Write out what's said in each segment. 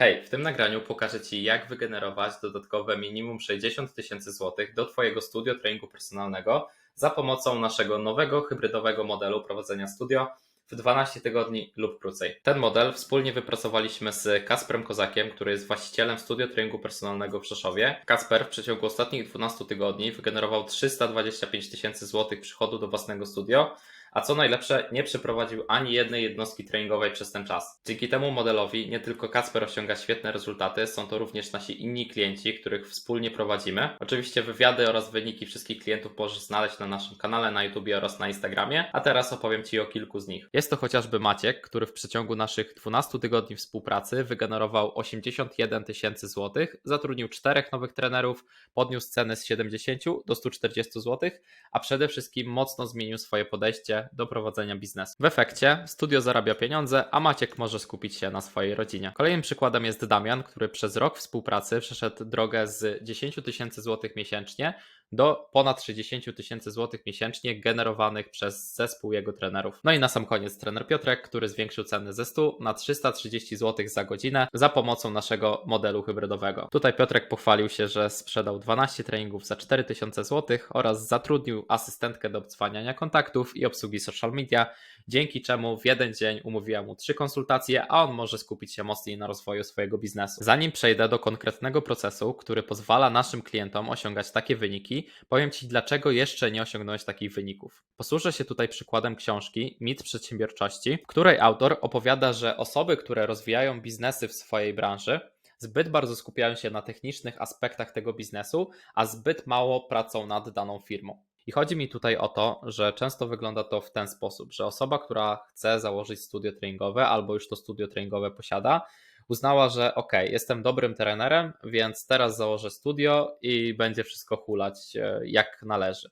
Hej, w tym nagraniu pokażę Ci, jak wygenerować dodatkowe minimum 60 tysięcy złotych do Twojego studio treningu personalnego za pomocą naszego nowego hybrydowego modelu prowadzenia studio w 12 tygodni lub krócej. Ten model wspólnie wypracowaliśmy z Kasprem Kozakiem, który jest właścicielem studio treningu personalnego w Rzeszowie. Kasper w przeciągu ostatnich 12 tygodni wygenerował 325 tysięcy złotych przychodu do własnego studio, a co najlepsze, nie przeprowadził ani jednej jednostki treningowej przez ten czas. Dzięki temu modelowi nie tylko Kacper osiąga świetne rezultaty, są to również nasi inni klienci, których wspólnie prowadzimy. Oczywiście wywiady oraz wyniki wszystkich klientów możesz znaleźć na naszym kanale na YouTube oraz na Instagramie, a teraz opowiem Ci o kilku z nich. Jest to chociażby Maciek, który w przeciągu naszych 12 tygodni współpracy wygenerował 81 tysięcy złotych, zatrudnił czterech nowych trenerów, podniósł cenę z 70 do 140 zł, a przede wszystkim mocno zmienił swoje podejście do prowadzenia biznesu. W efekcie studio zarabia pieniądze, a Maciek może skupić się na swojej rodzinie. Kolejnym przykładem jest Damian, który przez rok współpracy przeszedł drogę z 10 tysięcy złotych miesięcznie do ponad 60 tysięcy złotych miesięcznie generowanych przez zespół jego trenerów. No i na sam koniec trener Piotrek, który zwiększył ceny ze 100 na 330 zł za godzinę za pomocą naszego modelu hybrydowego. Tutaj Piotrek pochwalił się, że sprzedał 12 treningów za 4000 zł oraz zatrudnił asystentkę do obdzwaniania kontaktów i obsługi social media, dzięki czemu w jeden dzień umówiła mu trzy konsultacje, a on może skupić się mocniej na rozwoju swojego biznesu. Zanim przejdę do konkretnego procesu, który pozwala naszym klientom osiągać takie wyniki, powiem Ci, dlaczego jeszcze nie osiągnąłeś takich wyników. Posłużę się tutaj przykładem książki Mit Przedsiębiorczości, której autor opowiada, że osoby, które rozwijają biznesy w swojej branży, zbyt bardzo skupiają się na technicznych aspektach tego biznesu, a zbyt mało pracą nad daną firmą. I chodzi mi tutaj o to, że często wygląda to w ten sposób, że osoba, która chce założyć studio treningowe albo już to studio treningowe posiada, uznała, że ok, jestem dobrym trenerem, więc teraz założę studio i będzie wszystko hulać e, jak należy.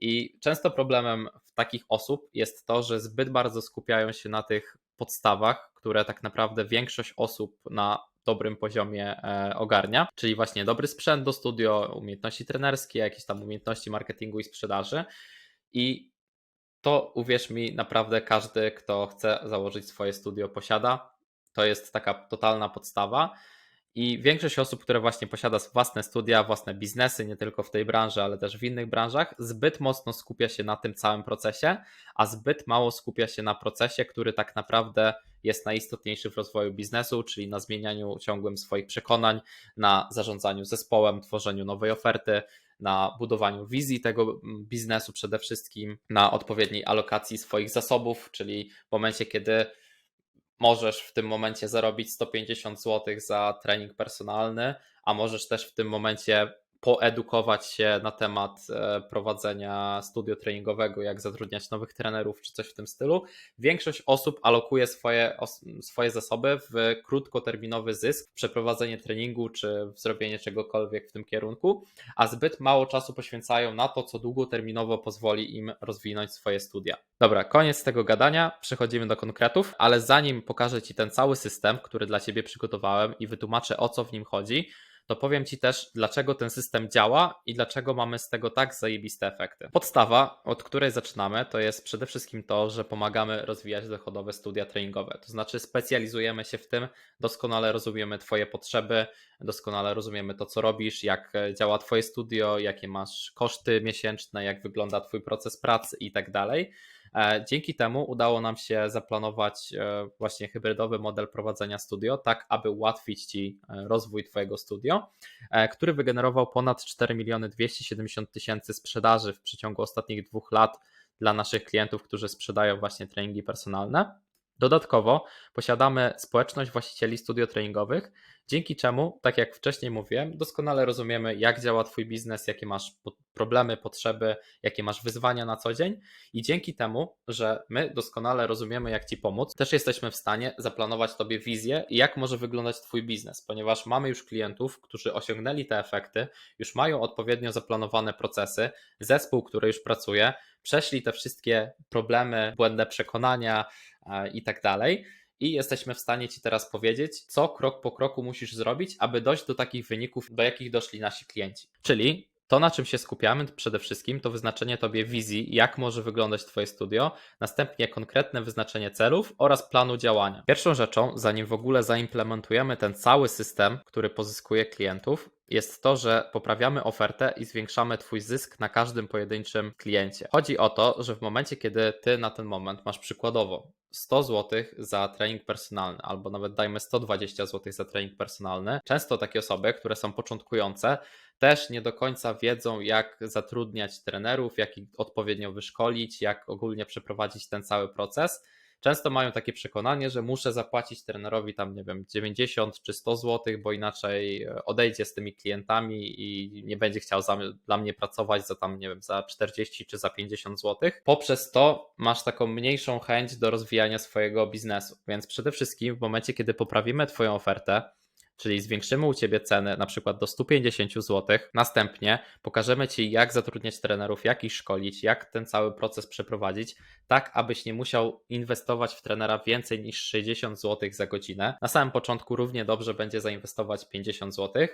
I często problemem takich osób jest to, że zbyt bardzo skupiają się na tych podstawach, które tak naprawdę większość osób na dobrym poziomie e, ogarnia, czyli właśnie dobry sprzęt do studio, umiejętności trenerskie, jakieś tam umiejętności marketingu i sprzedaży. I to uwierz mi, naprawdę każdy, kto chce założyć swoje studio, posiada. To jest taka totalna podstawa. I większość osób, które właśnie posiada własne studia, własne biznesy, nie tylko w tej branży, ale też w innych branżach, zbyt mocno skupia się na tym całym procesie, a zbyt mało skupia się na procesie, który tak naprawdę jest najistotniejszy w rozwoju biznesu, czyli na zmienianiu ciągłym swoich przekonań, na zarządzaniu zespołem, tworzeniu nowej oferty, na budowaniu wizji tego biznesu przede wszystkim, na odpowiedniej alokacji swoich zasobów, czyli w momencie, kiedy możesz w tym momencie zarobić 150 zł za trening personalny, a możesz też w tym momencie poedukować się na temat e, prowadzenia studio treningowego, jak zatrudniać nowych trenerów czy coś w tym stylu. Większość osób alokuje swoje, swoje zasoby w krótkoterminowy zysk, przeprowadzenie treningu czy zrobienie czegokolwiek w tym kierunku, a zbyt mało czasu poświęcają na to, co długoterminowo pozwoli im rozwinąć swoje studia. Dobra, koniec tego gadania, przechodzimy do konkretów, ale zanim pokażę Ci ten cały system, który dla Ciebie przygotowałem i wytłumaczę o co w nim chodzi, to powiem Ci też, dlaczego ten system działa i dlaczego mamy z tego tak zajebiste efekty. Podstawa, od której zaczynamy, to jest przede wszystkim to, że pomagamy rozwijać dochodowe studia treningowe. To znaczy, specjalizujemy się w tym, doskonale rozumiemy Twoje potrzeby, doskonale rozumiemy to, co robisz, jak działa Twoje studio, jakie masz koszty miesięczne, jak wygląda Twój proces pracy i tak dalej. E, dzięki temu udało nam się zaplanować e, właśnie hybrydowy model prowadzenia studio, tak aby ułatwić Ci e, rozwój Twojego studio, który wygenerował ponad 4 miliony 270 tysięcy sprzedaży w przeciągu ostatnich dwóch lat dla naszych klientów, którzy sprzedają właśnie treningi personalne. Dodatkowo posiadamy społeczność właścicieli studio treningowych, dzięki czemu, tak jak wcześniej mówiłem, doskonale rozumiemy, jak działa Twój biznes, jakie masz problemy, potrzeby, jakie masz wyzwania na co dzień, i dzięki temu, że my doskonale rozumiemy, jak Ci pomóc, też jesteśmy w stanie zaplanować Tobie wizję, jak może wyglądać Twój biznes, ponieważ mamy już klientów, którzy osiągnęli te efekty, już mają odpowiednio zaplanowane procesy, zespół, który już pracuje, przeszli te wszystkie problemy, błędne przekonania i tak dalej. I jesteśmy w stanie Ci teraz powiedzieć, co krok po kroku musisz zrobić, aby dojść do takich wyników, do jakich doszli nasi klienci. Czyli To, na czym się skupiamy przede wszystkim, to wyznaczenie Tobie wizji, jak może wyglądać Twoje studio, następnie konkretne wyznaczenie celów oraz planu działania. Pierwszą rzeczą, zanim w ogóle zaimplementujemy ten cały system, który pozyskuje klientów, jest to, że poprawiamy ofertę i zwiększamy Twój zysk na każdym pojedynczym kliencie. Chodzi o to, że w momencie, kiedy Ty na ten moment masz przykładowo 100 zł za trening personalny, albo nawet dajmy 120 zł za trening personalny, często takie osoby, które są początkujące, też nie do końca wiedzą, jak zatrudniać trenerów, jak ich odpowiednio wyszkolić, jak ogólnie przeprowadzić ten cały proces często mają takie przekonanie, że muszę zapłacić trenerowi tam, nie wiem, 90 czy 100 zł, bo inaczej e, odejdzie z tymi klientami i nie będzie chciał za, dla mnie pracować za tam, nie wiem, za 40 czy za 50 zł. Poprzez to masz taką mniejszą chęć do rozwijania swojego biznesu. Więc przede wszystkim w momencie, kiedy poprawimy Twoją ofertę, czyli zwiększymy u Ciebie cenę na przykład do 150 zł. Następnie pokażemy Ci, jak zatrudniać trenerów, jak ich szkolić, jak ten cały proces przeprowadzić, tak abyś nie musiał inwestować w trenera więcej niż 60 zł za godzinę. Na samym początku równie dobrze będzie zainwestować 50 zł,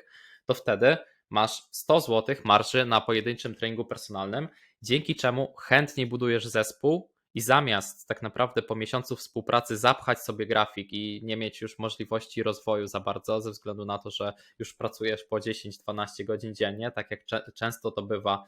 to wtedy masz 100 zł marży na pojedynczym treningu personalnym, dzięki czemu chętniej budujesz zespół, i zamiast tak naprawdę po miesiącu współpracy zapchać sobie grafik i nie mieć już możliwości rozwoju za bardzo, ze względu na to, że już pracujesz po 10-12 godzin dziennie, tak jak często to bywa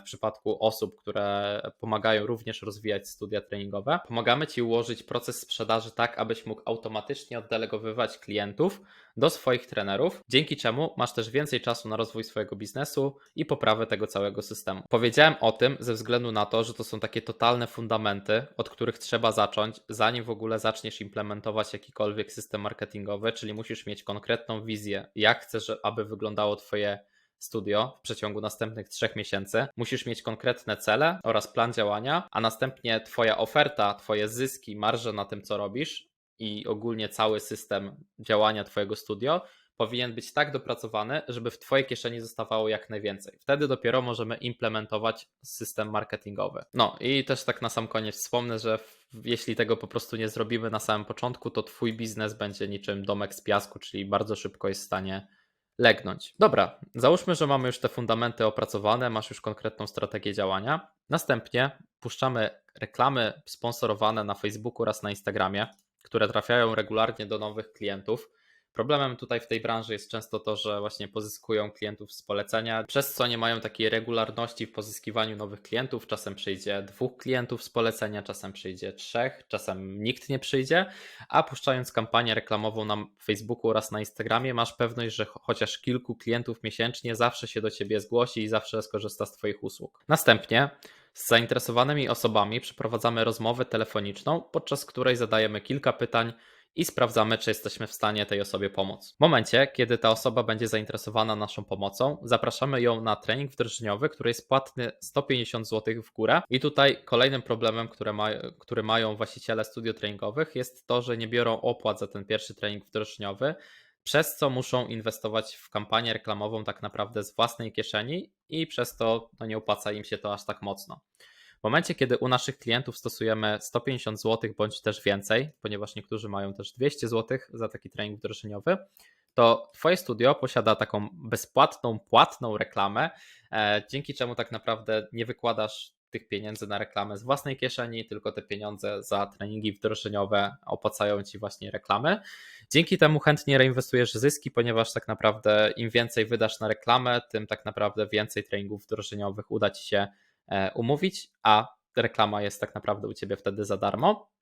w przypadku osób, które pomagają również rozwijać studia treningowe. Pomagamy Ci ułożyć proces sprzedaży tak, abyś mógł automatycznie oddelegowywać klientów do swoich trenerów, dzięki czemu masz też więcej czasu na rozwój swojego biznesu i poprawę tego całego systemu. Powiedziałem o tym ze względu na to, że to są takie totalne fundamenty, od których trzeba zacząć, zanim w ogóle zaczniesz implementować jakikolwiek system marketingowy, czyli musisz mieć konkretną wizję, jak chcesz, aby wyglądało Twoje studio w przeciągu następnych trzech miesięcy. Musisz mieć konkretne cele oraz plan działania, a następnie Twoja oferta, Twoje zyski, marże na tym, co robisz i ogólnie cały system działania Twojego studio powinien być tak dopracowany, żeby w Twojej kieszeni zostawało jak najwięcej. Wtedy dopiero możemy implementować system marketingowy. No i też tak na sam koniec wspomnę, że jeśli tego po prostu nie zrobimy na samym początku, to Twój biznes będzie niczym domek z piasku, czyli bardzo szybko jest w stanie legnąć. Dobra, załóżmy, że mamy już te fundamenty opracowane, masz już konkretną strategię działania. Następnie puszczamy reklamy sponsorowane na Facebooku oraz na Instagramie, które trafiają regularnie do nowych klientów. Problemem tutaj w tej branży jest często to, że właśnie pozyskują klientów z polecenia, przez co nie mają takiej regularności w pozyskiwaniu nowych klientów. Czasem przyjdzie dwóch klientów z polecenia, czasem przyjdzie trzech, czasem nikt nie przyjdzie, a puszczając kampanię reklamową na Facebooku oraz na Instagramie, masz pewność, że chociaż kilku klientów miesięcznie zawsze się do ciebie zgłosi i zawsze skorzysta z Twoich usług. Następnie z zainteresowanymi osobami przeprowadzamy rozmowę telefoniczną, podczas której zadajemy kilka pytań i sprawdzamy, czy jesteśmy w stanie tej osobie pomóc. W momencie, kiedy ta osoba będzie zainteresowana naszą pomocą, zapraszamy ją na trening wdrożeniowy, który jest płatny 150 zł w górę. I tutaj kolejnym problemem, który, ma, który mają właściciele studio treningowych, jest to, że nie biorą opłat za ten pierwszy trening wdrożeniowy, przez co muszą inwestować w kampanię reklamową tak naprawdę z własnej kieszeni i przez to no, nie opłaca im się to aż tak mocno. W momencie, kiedy u naszych klientów stosujemy 150 zł bądź też więcej, ponieważ niektórzy mają też 200 zł za taki trening wdrożeniowy, to Twoje studio posiada taką bezpłatną, płatną reklamę, e, dzięki czemu tak naprawdę nie wykładasz tych pieniędzy na reklamę z własnej kieszeni, tylko te pieniądze za treningi wdrożeniowe opłacają Ci właśnie reklamy. Dzięki temu chętnie reinwestujesz zyski, ponieważ tak naprawdę im więcej wydasz na reklamę, tym tak naprawdę więcej treningów wdrożeniowych uda Ci się umówić, a reklama jest tak naprawdę u Ciebie wtedy za darmo.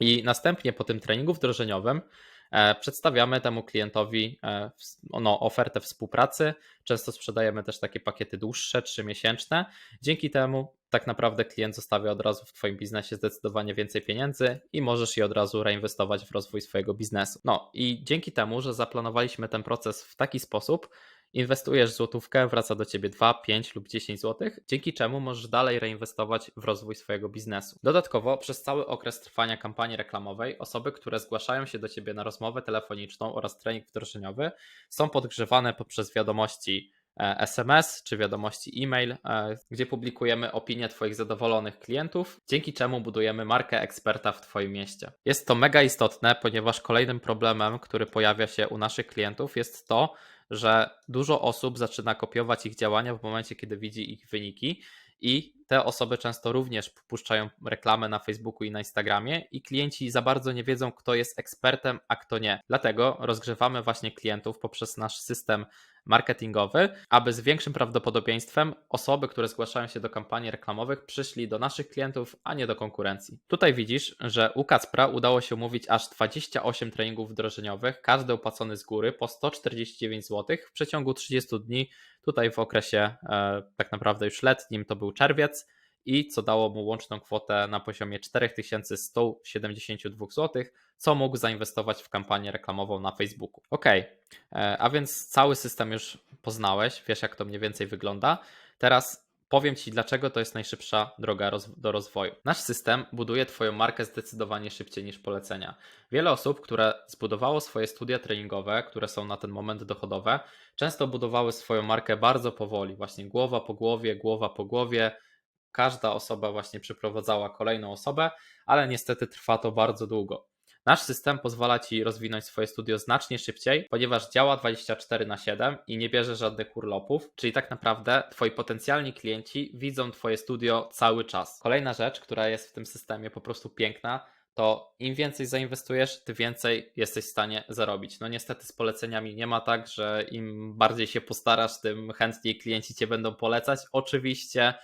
I następnie po tym treningu wdrożeniowym e, przedstawiamy temu klientowi e, no, ofertę współpracy. Często sprzedajemy też takie pakiety dłuższe, trzymiesięczne. Dzięki temu tak naprawdę klient zostawia od razu w Twoim biznesie zdecydowanie więcej pieniędzy i możesz je od razu reinwestować w rozwój swojego biznesu. No i dzięki temu, że zaplanowaliśmy ten proces w taki sposób, Inwestujesz złotówkę, wraca do ciebie 2, 5 lub 10 zł, dzięki czemu możesz dalej reinwestować w rozwój swojego biznesu. Dodatkowo, przez cały okres trwania kampanii reklamowej, osoby, które zgłaszają się do ciebie na rozmowę telefoniczną oraz trening wdrożeniowy, są podgrzewane poprzez wiadomości e, SMS czy wiadomości e-mail, e, gdzie publikujemy opinie Twoich zadowolonych klientów, dzięki czemu budujemy markę eksperta w Twoim mieście. Jest to mega istotne, ponieważ kolejnym problemem, który pojawia się u naszych klientów, jest to, że dużo osób zaczyna kopiować ich działania w momencie, kiedy widzi ich wyniki i te osoby często również puszczają reklamę na Facebooku i na Instagramie i klienci za bardzo nie wiedzą, kto jest ekspertem, a kto nie. Dlatego rozgrzewamy właśnie klientów poprzez nasz system marketingowy, aby z większym prawdopodobieństwem osoby, które zgłaszają się do kampanii reklamowych, przyszli do naszych klientów, a nie do konkurencji. Tutaj widzisz, że u Kacpra udało się umówić aż 28 treningów wdrożeniowych, każdy opłacony z góry po 149 zł w przeciągu 30 dni. Tutaj w okresie e, tak naprawdę już letnim to był czerwiec i co dało mu łączną kwotę na poziomie 4172 zł, co mógł zainwestować w kampanię reklamową na Facebooku. Ok, a więc cały system już poznałeś, wiesz jak to mniej więcej wygląda. Teraz powiem Ci, dlaczego to jest najszybsza droga do rozwoju. Nasz system buduje Twoją markę zdecydowanie szybciej niż polecenia. Wiele osób, które zbudowało swoje studia treningowe, które są na ten moment dochodowe, często budowały swoją markę bardzo powoli, właśnie głowa po głowie, głowa po głowie, każda osoba właśnie przyprowadzała kolejną osobę, ale niestety trwa to bardzo długo. Nasz system pozwala Ci rozwinąć swoje studio znacznie szybciej, ponieważ działa 24 na 7 i nie bierze żadnych urlopów, czyli tak naprawdę Twoi potencjalni klienci widzą Twoje studio cały czas. Kolejna rzecz, która jest w tym systemie po prostu piękna, to im więcej zainwestujesz, tym więcej jesteś w stanie zarobić. No niestety z poleceniami nie ma tak, że im bardziej się postarasz, tym chętniej klienci Cię będą polecać. Oczywiście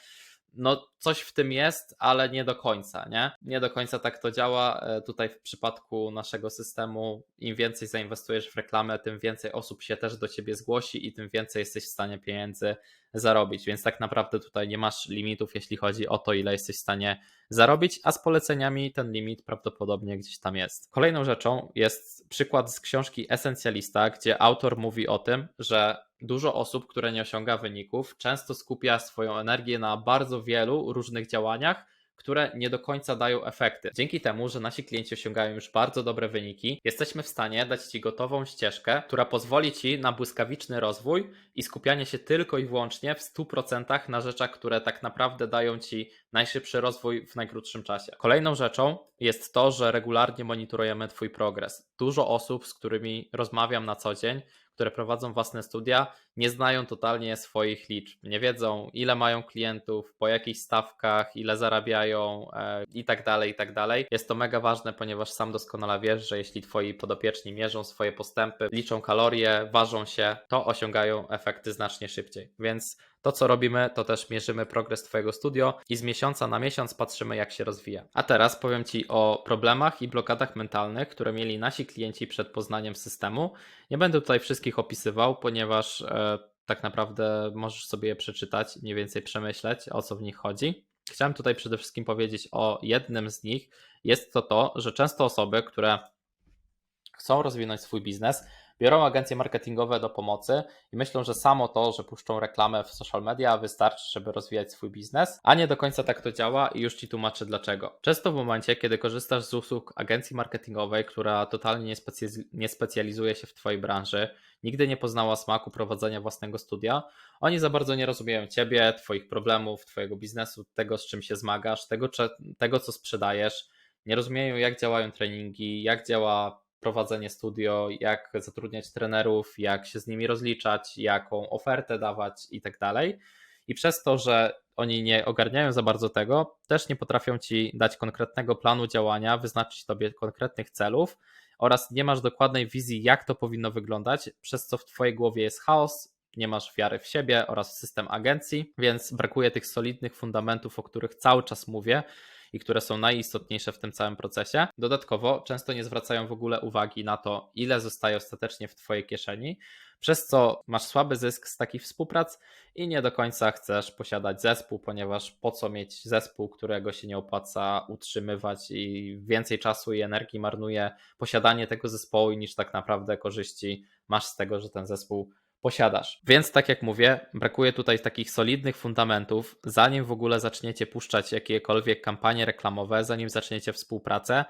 no coś w tym jest, ale nie do końca, nie? Nie do końca tak to działa. E, tutaj w przypadku naszego systemu, im więcej zainwestujesz w reklamę, tym więcej osób się też do ciebie zgłosi i tym więcej jesteś w stanie pieniędzy zarobić. Więc tak naprawdę tutaj nie masz limitów, jeśli chodzi o to, ile jesteś w stanie zarobić, a z poleceniami ten limit prawdopodobnie gdzieś tam jest. Kolejną rzeczą jest przykład z książki Esencjalista, gdzie autor mówi o tym, że dużo osób, które nie osiąga wyników, często skupia swoją energię na bardzo wielu różnych działaniach, które nie do końca dają efekty. Dzięki temu, że nasi klienci osiągają już bardzo dobre wyniki, jesteśmy w stanie dać Ci gotową ścieżkę, która pozwoli Ci na błyskawiczny rozwój i skupianie się tylko i wyłącznie w 100% na rzeczach, które tak naprawdę dają Ci najszybszy rozwój w najkrótszym czasie. Kolejną rzeczą jest to, że regularnie monitorujemy Twój progres. Dużo osób, z którymi rozmawiam na co dzień, które prowadzą własne studia, nie znają totalnie swoich liczb. Nie wiedzą, ile mają klientów, po jakich stawkach, ile zarabiają e, i tak dalej, i tak dalej. Jest to mega ważne, ponieważ sam doskonale wiesz, że jeśli twoi podopieczni mierzą swoje postępy, liczą kalorie, ważą się, to osiągają efekty znacznie szybciej. Więc to, co robimy, to też mierzymy progres Twojego studio i z miesiąca na miesiąc patrzymy, jak się rozwija. A teraz powiem Ci o problemach i blokadach mentalnych, które mieli nasi klienci przed poznaniem systemu. Nie będę tutaj wszystkich opisywał, ponieważ tak naprawdę możesz sobie je przeczytać, mniej więcej przemyśleć, o co w nich chodzi. Chciałem tutaj przede wszystkim powiedzieć o jednym z nich. Jest to to, że często osoby, które chcą rozwinąć swój biznes, biorą agencje marketingowe do pomocy i myślą, że samo to, że puszczą reklamę w social media wystarczy, żeby rozwijać swój biznes, a nie do końca tak to działa i już Ci tłumaczę dlaczego. Często w momencie, kiedy korzystasz z usług agencji marketingowej, która totalnie nie specjalizuje się w Twojej branży, nigdy nie poznała smaku prowadzenia własnego studia, oni za bardzo nie rozumieją Ciebie, Twoich problemów, Twojego biznesu, tego z czym się zmagasz, tego, tego co sprzedajesz, nie rozumieją jak działają treningi, jak działa prowadzenie studio, jak zatrudniać trenerów, jak się z nimi rozliczać, jaką ofertę dawać i tak dalej. I przez to, że oni nie ogarniają za bardzo tego, też nie potrafią ci dać konkretnego planu działania, wyznaczyć tobie konkretnych celów oraz nie masz dokładnej wizji, jak to powinno wyglądać, przez co w twojej głowie jest chaos, nie masz wiary w siebie oraz w system agencji, więc brakuje tych solidnych fundamentów, o których cały czas mówię i które są najistotniejsze w tym całym procesie. Dodatkowo często nie zwracają w ogóle uwagi na to, ile zostaje ostatecznie w Twojej kieszeni, przez co masz słaby zysk z takich współprac i nie do końca chcesz posiadać zespół, ponieważ po co mieć zespół, którego się nie opłaca utrzymywać i więcej czasu i energii marnuje posiadanie tego zespołu niż tak naprawdę korzyści masz z tego, że ten zespół posiadasz. Więc tak jak mówię, brakuje tutaj takich solidnych fundamentów, zanim w ogóle zaczniecie puszczać jakiekolwiek kampanie reklamowe, zanim zaczniecie współpracę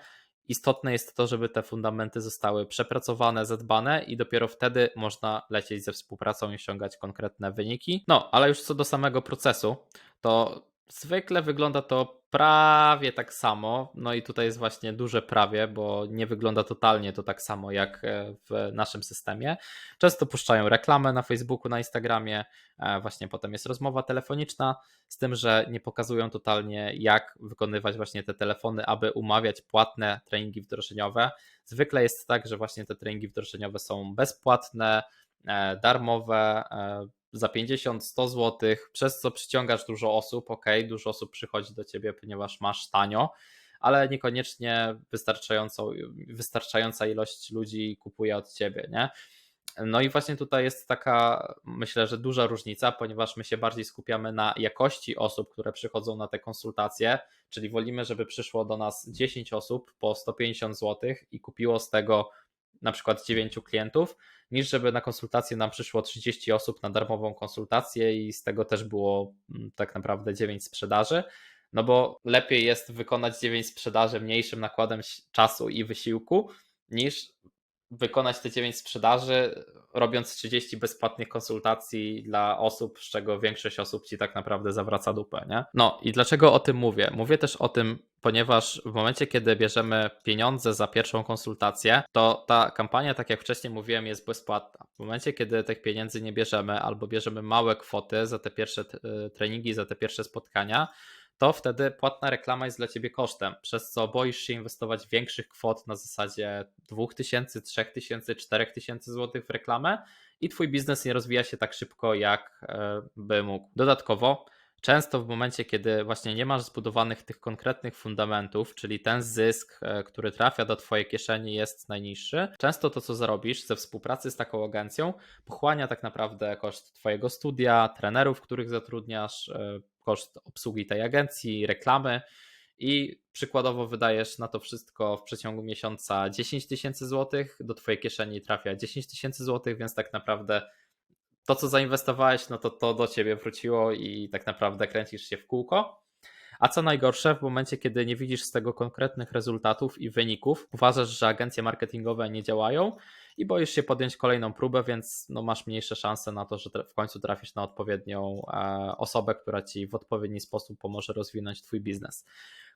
istotne jest to, żeby te fundamenty zostały przepracowane, zadbane i dopiero wtedy można lecieć ze współpracą i osiągać konkretne wyniki. No, ale już co do samego procesu, to zwykle wygląda to prawie tak samo. No i tutaj jest właśnie duże prawie, bo nie wygląda totalnie to tak samo jak e, w naszym systemie. Często puszczają reklamę na Facebooku, na Instagramie, e, właśnie potem jest rozmowa telefoniczna, z tym, że nie pokazują totalnie, jak wykonywać właśnie te telefony, aby umawiać płatne treningi wdrożeniowe. Zwykle jest tak, że właśnie te treningi wdrożeniowe są bezpłatne, e, darmowe, za 50-100 zł, przez co przyciągasz dużo osób. Ok, dużo osób przychodzi do ciebie, ponieważ masz tanio, ale niekoniecznie wystarczającą, wystarczająca ilość ludzi kupuje od ciebie, nie? No i właśnie tutaj jest taka, myślę, że duża różnica, ponieważ my się bardziej skupiamy na jakości osób, które przychodzą na te konsultacje, czyli wolimy, żeby przyszło do nas 10 osób po 150 zł i kupiło z tego na przykład 9 klientów, niż żeby na konsultację nam przyszło 30 osób na darmową konsultację i z tego też było mm, tak naprawdę 9 sprzedaży. No bo lepiej jest wykonać 9 sprzedaży mniejszym nakładem czasu i wysiłku, niż wykonać te 9 sprzedaży, robiąc 30 bezpłatnych konsultacji dla osób, z czego większość osób ci tak naprawdę zawraca dupę. Nie? No i dlaczego o tym mówię? Mówię też o tym, ponieważ w momencie, kiedy bierzemy pieniądze za pierwszą konsultację, to ta kampania, tak jak wcześniej mówiłem, jest bezpłatna. W momencie, kiedy tych pieniędzy nie bierzemy albo bierzemy małe kwoty za te pierwsze y, treningi, za te pierwsze spotkania, to wtedy płatna reklama jest dla ciebie kosztem, przez co boisz się inwestować większych kwot na zasadzie 2000, 3000, 4000 zł w reklamę i twój biznes nie rozwija się tak szybko, jak e, by mógł. Dodatkowo, często w momencie, kiedy właśnie nie masz zbudowanych tych konkretnych fundamentów, czyli ten zysk, e, który trafia do Twojej kieszeni jest najniższy, często to, co zarobisz ze współpracy z taką agencją, pochłania tak naprawdę koszt Twojego studia, trenerów, których zatrudniasz, e, koszt obsługi tej agencji, reklamy i przykładowo wydajesz na to wszystko w przeciągu miesiąca 10 tysięcy złotych, do Twojej kieszeni trafia 10 tysięcy złotych, więc tak naprawdę to, co zainwestowałeś, no to to do Ciebie wróciło i tak naprawdę kręcisz się w kółko. A co najgorsze, w momencie, kiedy nie widzisz z tego konkretnych rezultatów i wyników, uważasz, że agencje marketingowe nie działają i boisz się podjąć kolejną próbę, więc no masz mniejsze szanse na to, że w końcu trafisz na odpowiednią e, osobę, która ci w odpowiedni sposób pomoże rozwinąć Twój biznes.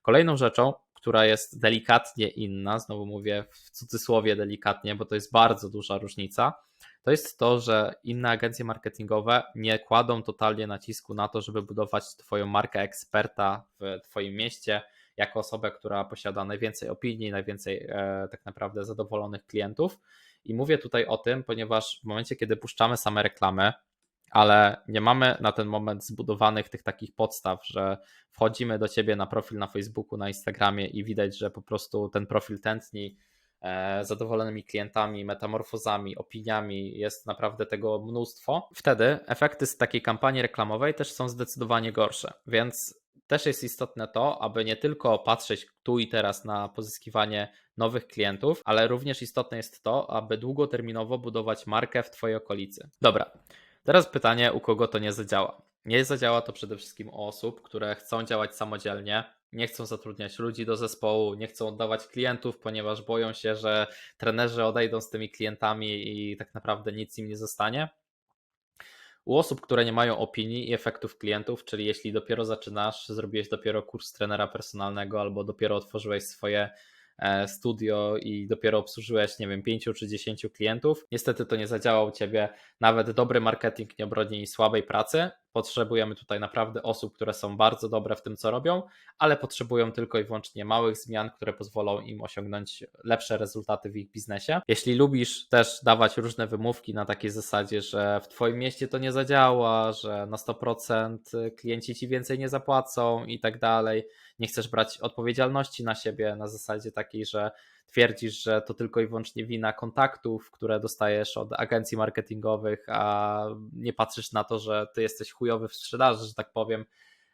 Kolejną rzeczą, która jest delikatnie inna, znowu mówię w cudzysłowie delikatnie, bo to jest bardzo duża różnica, to jest to, że inne agencje marketingowe nie kładą totalnie nacisku na to, żeby budować Twoją markę eksperta w Twoim mieście jako osobę, która posiada najwięcej opinii, najwięcej e, tak naprawdę zadowolonych klientów. I mówię tutaj o tym, ponieważ w momencie, kiedy puszczamy same reklamy, ale nie mamy na ten moment zbudowanych tych takich podstaw, że wchodzimy do ciebie na profil na Facebooku, na Instagramie i widać, że po prostu ten profil tętni zadowolonymi klientami, metamorfozami, opiniami, jest naprawdę tego mnóstwo, wtedy efekty z takiej kampanii reklamowej też są zdecydowanie gorsze. Więc też jest istotne to, aby nie tylko patrzeć tu i teraz na pozyskiwanie nowych klientów, ale również istotne jest to, aby długoterminowo budować markę w Twojej okolicy. Dobra, teraz pytanie, u kogo to nie zadziała. Nie zadziała to przede wszystkim u osób, które chcą działać samodzielnie, nie chcą zatrudniać ludzi do zespołu, nie chcą oddawać klientów, ponieważ boją się, że trenerzy odejdą z tymi klientami i tak naprawdę nic im nie zostanie. U osób, które nie mają opinii i efektów klientów, czyli jeśli dopiero zaczynasz, zrobiłeś dopiero kurs trenera personalnego albo dopiero otworzyłeś swoje E, studio i dopiero obsłużyłeś, nie wiem, 5 czy 10 klientów. Niestety to nie zadziałał u Ciebie. Nawet dobry marketing nie obroni słabej pracy. Potrzebujemy tutaj naprawdę osób, które są bardzo dobre w tym, co robią, ale potrzebują tylko i wyłącznie małych zmian, które pozwolą im osiągnąć lepsze rezultaty w ich biznesie. Jeśli lubisz też dawać różne wymówki na takiej zasadzie, że w Twoim mieście to nie zadziała, że na 100% klienci Ci więcej nie zapłacą i tak dalej, nie chcesz brać odpowiedzialności na siebie na zasadzie takiej, że twierdzisz, że to tylko i wyłącznie wina kontaktów, które dostajesz od agencji marketingowych, a nie patrzysz na to, że ty jesteś chujowy w sprzedaży, że tak powiem,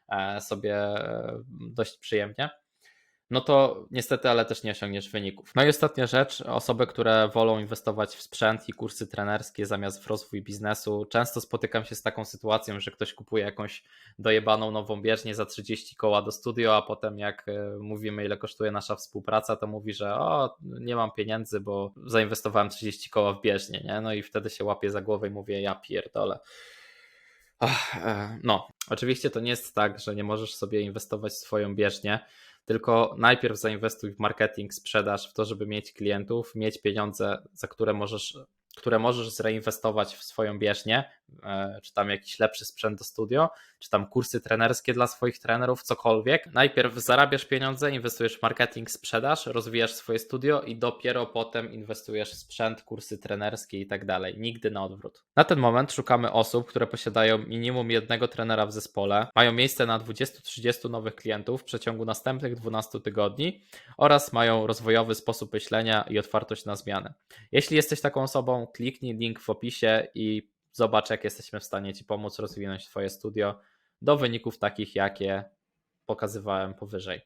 e, sobie e, dość przyjemnie. No to niestety, ale też nie osiągniesz wyników. No i ostatnia rzecz, osoby, które wolą inwestować w sprzęt i kursy trenerskie zamiast w rozwój biznesu. Często spotykam się z taką sytuacją, że ktoś kupuje jakąś dojebaną nową bieżnię za 30 koła do studio, a potem jak e, mówimy ile kosztuje nasza współpraca, to mówi, że o, nie mam pieniędzy, bo zainwestowałem 30 koła w bieżnię, nie? No i wtedy się łapie za głowę i mówię, ja pierdolę. E, No, oczywiście to nie jest tak, że nie możesz sobie inwestować w swoją bieżnię, tylko najpierw zainwestuj w marketing, sprzedaż, w to, żeby mieć klientów, mieć pieniądze, za które możesz, które możesz zreinwestować w swoją bieżnię, czy tam jakiś lepszy sprzęt do studio, czy tam kursy trenerskie dla swoich trenerów, cokolwiek. Najpierw zarabiasz pieniądze, inwestujesz w marketing, sprzedaż, rozwijasz swoje studio i dopiero potem inwestujesz w sprzęt, kursy trenerskie i tak dalej. Nigdy na odwrót. Na ten moment szukamy osób, które posiadają minimum jednego trenera w zespole, mają miejsce na 20-30 nowych klientów w przeciągu następnych 12 tygodni oraz mają rozwojowy sposób myślenia i otwartość na zmiany. Jeśli jesteś taką osobą, kliknij link w opisie i zobacz, jak jesteśmy w stanie Ci pomóc rozwinąć Twoje studio do wyników takich, jakie pokazywałem powyżej.